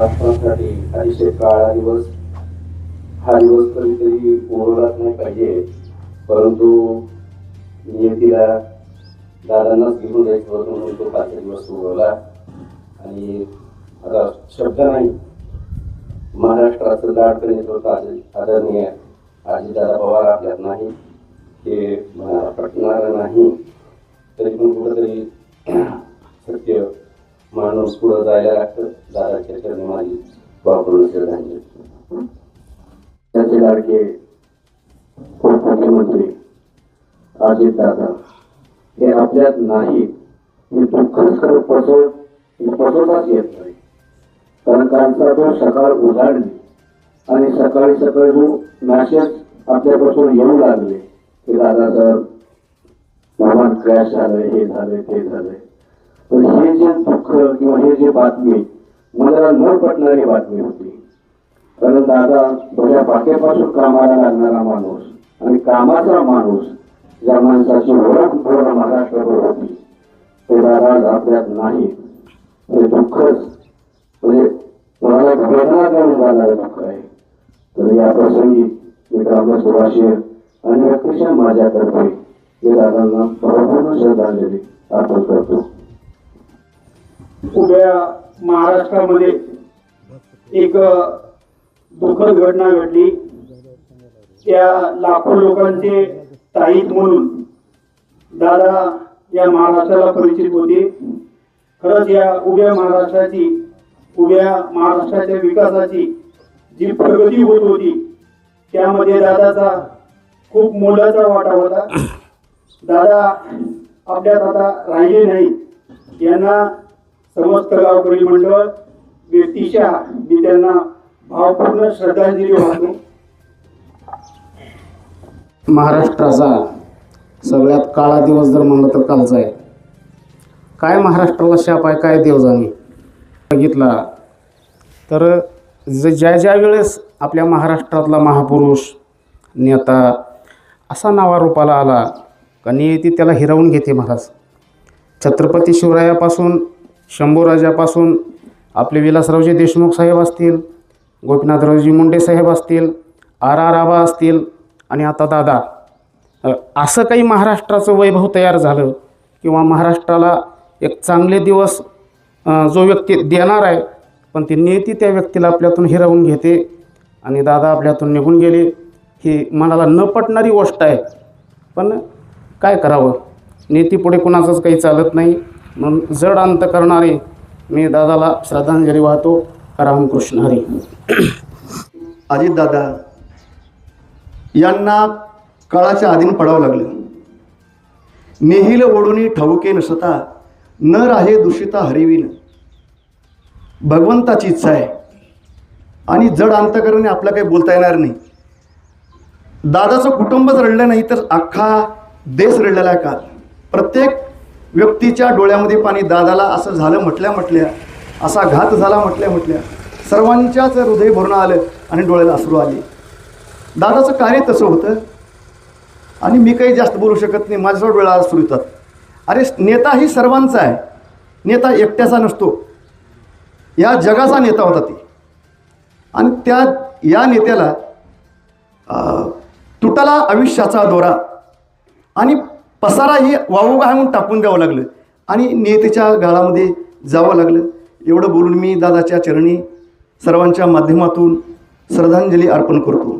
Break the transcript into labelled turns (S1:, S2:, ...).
S1: राष्ट्रासाठी अतिशय काळा दिवस हा दिवस कधीतरी ओळखलाच नाही पाहिजे. परंतु नियतीला दादांनाच घेऊन जायचं होतं म्हणून तो पाच दिवस उगवला आणि आता शब्द नाही. महाराष्ट्राचं लाडकं नेतृत्व आद- आदरणीय अजितदादा पवार आपल्यात नाही. हे पटणार नाही. तरी पण कुठंतरी सत्य माणूस पुढं जायला लागतं. दादाच्या चरणी माझी त्याचे लाडके मुख्यमंत्री अजित दादा हे आपल्यात नाही. हे दुःख खरं पसव पसरताच येत नाही. कारण कालचा तो सकाळ उजाडली आणि सकाळी सकाळी जो मॅसेज आपल्यापासून येऊ लागले. की दादा सर विमान क्रॅश झालं हे झालं ते झालंय पण हे जे दुःख किंवा हे जे बातमी मला न पटणारी बातमी होती. कारण दादा भल्या पाट्यापासून कामाला लागणारा माणूस आणि कामाचा माणूस ज्या माणसाची ओळख पूर्ण महाराष्ट्रावर होती. ते दादा आपल्यात नाही. हे दुःखच. म्हणजे कोणाला वेदना देऊन जाणारं दुःख आहे. तर या प्रसंगी मी ग्रामस्वराशी आणि अतिशय माझ्यातर्फे मी दादांना भरपूर श्रद्धांजली अर्पण करतो.
S2: उभ्या महाराष्ट्रामध्ये एक दुःखद घटना घडली. त्या लाखो लोकांचे ताईत म्हणून दादा या महाराष्ट्राला परिचित होते. खरंच या उभ्या महाराष्ट्राची उभ्या महाराष्ट्राच्या विकासाची जी प्रगती होत होती त्यामध्ये दादाचा खूप मोलाचा वाटा होता. दादा आपल्यात आता राहिले नाहीत. यांना समस्त गावकरी मंडळ व्यक्तीच्या मी त्यांना भावपूर्ण श्रद्धांजली वाहतो.
S3: महाराष्ट्राचा सगळ्यात काळा दिवस जर म्हणलं तर कालचा आहे. काय महाराष्ट्राला शाप आहे काय देवजाने? बघितला. तर ज ज्या ज्या वेळेस आपल्या महाराष्ट्रातला महापुरुष नेता असा नावारूपाला आला आणि ती त्याला हिरावून घेते महाराज. छत्रपती शिवरायापासून शंभूराजापासून आपले विलासरावजी देशमुख साहेब असतील गोपीनाथरावजी मुंडे साहेब असतील आर आर आबा असतील आणि आता दादा. असं काही महाराष्ट्राचं वैभव तयार झालं किंवा महाराष्ट्राला एक चांगले दिवस जो व्यक्ती देणार आहे पण ती नेती त्या व्यक्तीला आपल्यातून हिरावून घेते आणि दादा आपल्यातून निघून गेले ही मनाला न पटणारी गोष्ट आहे. पण काय करावं? नेती पुढे कुणाचंच काही चालत नाही. म्हणून जड अंत करणारे मी दादाला श्रद्धांजली वाहतो. रामकृष्ण हरी.
S4: अजितदादा यांना काळाच्या आधीन पडावं लागलं. नेहिल ओढुनी ठाऊके नसता न राहे दूषिता हरिवीन भगवंताची इच्छा आहे. आणि जड अंतकरणे आपलं काही बोलता येणार नाही. दादाचं कुटुंबच रडलं नाही तर अख्खा देश रडलेला आहे का प्रत्येक व्यक्तीच्या डोळ्यामध्ये पाणी दादाला असं झालं म्हटल्या म्हटल्या असा घात झाला म्हटल्या म्हटल्या सर्वांच्याच हृदय भरून आलं आणि डोळ्याला अश्रू आले. दादाचं कार्य तसं होतं. आणि मी काही जास्त बोलू शकत नाही माझ्यासोबत डोळ्याला अश्रू येतात. अरे नेता ही सर्वांचा आहे. नेता एकट्याचा नसतो. या जगाचा नेता होता ती. आणि त्या या नेत्याला तुटाला आयुष्याचा दोरा. आणि पसारा ही वाहू म्हणून टाकून द्यावं लागलं. आणि नेतेच्या गाळामध्ये जावं लागलं. एवढं बोलून मी दादाच्या चरणी सर्वांच्या माध्यमातून श्रद्धांजली अर्पण करतो.